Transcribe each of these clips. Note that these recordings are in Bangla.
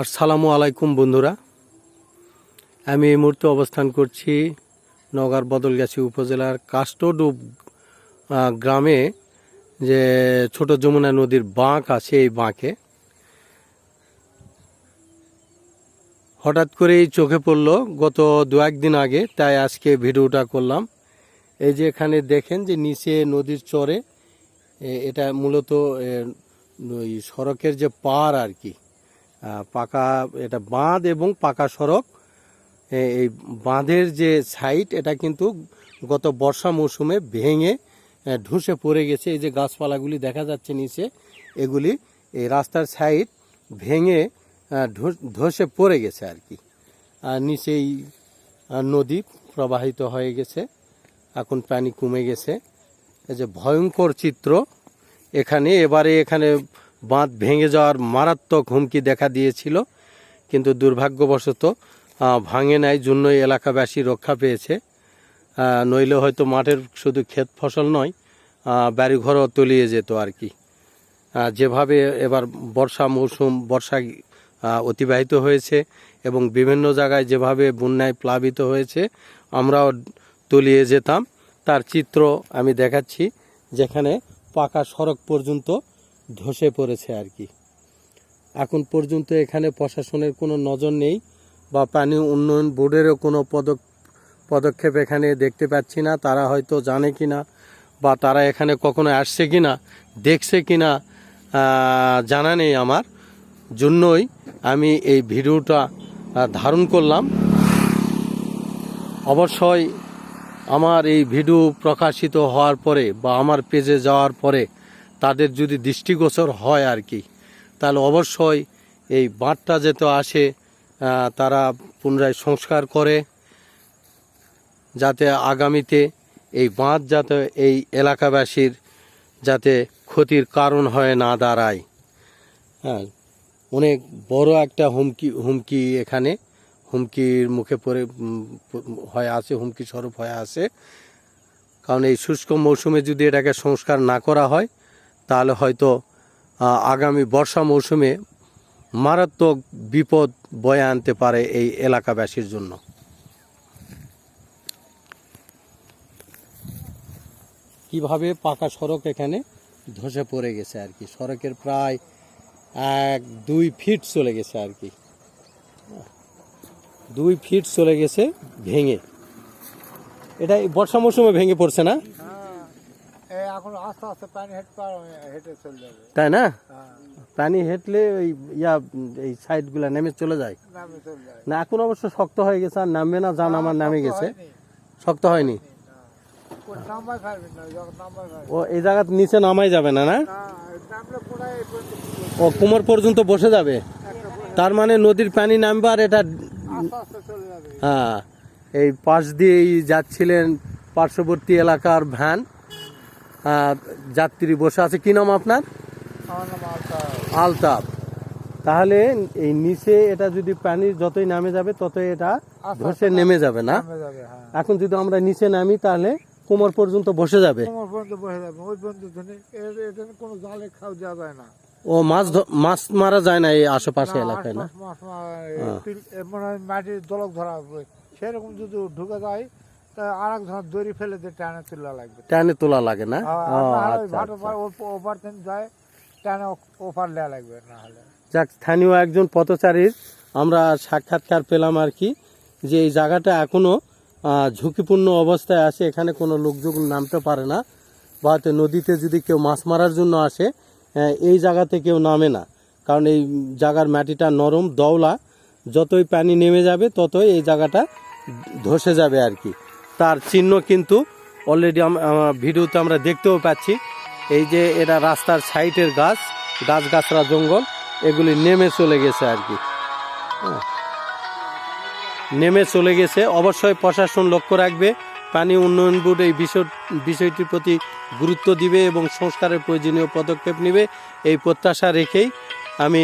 আসসালামু আলাইকুম বন্ধুরা। আমি এই মুহূর্তে অবস্থান করছি নগার বদলগাছি উপজেলার কাষ্টডুব গ্রামে যে ছোট যমুনা নদীর বাঁক আছে এই বাঁকে। হঠাৎ করেই চোখে পড়ল গত দু একদিন আগে, তাই আজকে ভিডিওটা করলাম। এই যে এখানে দেখেন যে নিচে নদীর চরে এটা মূলত সড়কের যে পার আর কি। পাকা এটা বাঁধ এবং পাকা সড়ক। এই বাঁধের যে সাইড এটা কিন্তু গত বর্ষা মৌসুমে ভেঙে ধসে পড়ে গেছে। এই যে গাছপালাগুলি দেখা যাচ্ছে নিচে, এগুলি এই রাস্তার সাইড ভেঙে ধসে পড়ে গেছে আর কি। আর নিচেই নদী প্রবাহিত হয়ে গেছে। এখন পানি কমে গেছে। এই যে ভয়ঙ্কর চিত্র। এখানে, এবারে এখানে বাঁধ ভেঙে যাওয়ার মারাত্মক হুমকি দেখা দিয়েছিল, কিন্তু দুর্ভাগ্যবশত ভাঙে নাই জন্য এলাকাবাসী রক্ষা পেয়েছে। নইলে হয়তো মাঠের শুধু ক্ষেত ফসল নয় বাড়িঘরও তলিয়ে যেত আর কি। যেভাবে এবার বর্ষা মৌসুম, বর্ষা অতিবাহিত হয়েছে এবং বিভিন্ন জায়গায় যেভাবে বন্যায় প্লাবিত হয়েছে, আমরাও তলিয়ে যেতাম। তার চিত্র আমি দেখাচ্ছি, যেখানে পাকা সড়ক পর্যন্ত ধসে পড়েছে আর কি। এখন পর্যন্ত এখানে প্রশাসনের কোনো নজর নেই বা পানি উন্নয়ন বোর্ডেরও কোনো পদক পদক্ষেপ এখানে দেখতে পাচ্ছি না। তারা হয়তো জানে কি না বা তারা এখানে কখনো আসছে কি না, দেখছে কি না জানা নেই আমার। জন্যই আমি এই ভিডিওটা ধারণ করলাম। অবশ্যই আমার এই ভিডিও প্রকাশিত হওয়ার পরে বা আমার পেজে যাওয়ার পরে তাদের যদি দৃষ্টিগোচর হয় আর কি, তাহলে অবশ্যই এই বাঁধটা যেতে আসে তারা পুনরায় সংস্কার করে, যাতে আগামীতে এই বাঁধ যাতে এই এলাকাবাসীর যাতে ক্ষতির কারণ হয়ে না দাঁড়ায়। হ্যাঁ অনেক বড় একটা হুমকি হুমকি এখানে, হুমকির মুখে পড়ে হয়ে আছে, হুমকি স্বরূপ হয়ে আছে। কারণ এই শুষ্ক মৌসুমে যদি এটাকে সংস্কার না করা হয় তাহলে হয়তো আগামী বর্ষা মৌসুমে মারাত্মক বিপদ বয়ে আনতে পারে এই এলাকাবাসীর জন্য। কীভাবে পাকা সড়ক এখানে ধসে পড়ে গেছে আর কি? সড়কের প্রায় এক, দুই ফিট চলে গেছে আর কি। দুই ফিট চলে গেছে ভেঙে। এটা বর্ষা মৌসুমে ভেঙে পড়ছে না? এখন আস্তে আস্তে পানি হেঁটে পার হেঁটে চলে যাবে। তাই না? হ্যাঁ। পানি হেঁটলে ওই ইয়া এই সাইডগুলা নেমে চলে যায়। না এখন অবশ্য শক্ত হয়ে গেছে আর নামবে না জান আমার নামে গেছে। শক্ত হয়নি। নাম্বার নাম্বার ও এই জায়গার নিচে নামাই যাবে না না? ও কোমর পর্যন্ত বসে যাবে। তার মানে নদীর পানি নামবে আর এটা হ্যাঁ এই পাশ দিয়েই যাচ্ছিলেন পার্শ্ববর্তী এলাকার ভ্যান। যাত্রী বসে আছে। কি নাম আপনার? আলতাপ তাহলে এই নিচে এটা যদি পানি যতই নামে যাবে ততই এটা ধসে নেমে যাবে না? হ্যাঁ। এখন যদি আমরা নিচে নামি তাহলে কোমর পর্যন্ত বসে যাবে? কোমর পর্যন্ত বসে যাবে। ওই পর্যন্ত ধরে এর এটা কোনো জালে খাওয়া যাওয়া যায় না। ও মাছ মাছ মারা যায় না এই আশেপাশে এলাকায় না? মাছ মারা, মাটির দলক ধরা সেরকম যদি ঢুকে যায় আর এক ধর দড়ি ফেলে দিয়ে টানে তোলা লাগবে। টানে তোলা লাগে না? ওই আচ্ছা, আচ্ছা। ওপার ও- থেকে যায় টানে ওপার লেয়া লাগবে না হলে যাক স্থানীয় একজন পথচারীর আমরা সাক্ষাৎকার পেলাম আর কি যে এই জায়গাটা এখনও আহ, ঝুঁকিপূর্ণ অবস্থায় আছে এখানে কোনো লোকজন নামতে পারে না বা নদীতে যদি কেউ মাছ মারার জন্য আসে এই জায়গাতে কেউ নামে না। কারণ এই জায়গার মাটিটা নরম দওলা যতই পানি নেমে যাবে ততই এই জায়গাটা ধসে যাবে আর কি। তার চিহ্ন কিন্তু অলরেডি ভিডিওতে আমরা দেখতেও পাচ্ছি। এই যে এটা রাস্তার সাইডের গাছ গাছগাছরা জঙ্গল, এগুলি নেমে চলে গেছে আর কি। হ্যাঁ। নেমে চলে গেছে। অবশ্যই প্রশাসন লক্ষ্য রাখবে। পানি উন্নয়ন বোর্ড এই বিষয়, বিষয়টির প্রতি গুরুত্ব দিবে এবং সংস্কারের প্রয়োজনীয় পদক্ষেপ নেবে। এই প্রত্যাশা রেখেই আমি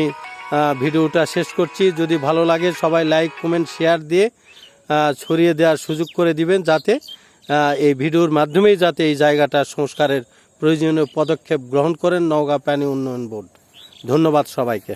ভিডিওটা শেষ করছি। যদি ভালো লাগে সবাই লাইক, কমেন্ট, শেয়ার দিয়ে ছড়িয়ে দেওয়ার সুযোগ করে দিবেন যাতে এই ভিডিওর মাধ্যমেই যাতে এই জায়গাটা সংস্কারের প্রয়োজনীয় পদক্ষেপ গ্রহণ করেন নওগাঁ প্রাণী উন্নয়ন বোর্ড। ধন্যবাদ সবাইকে।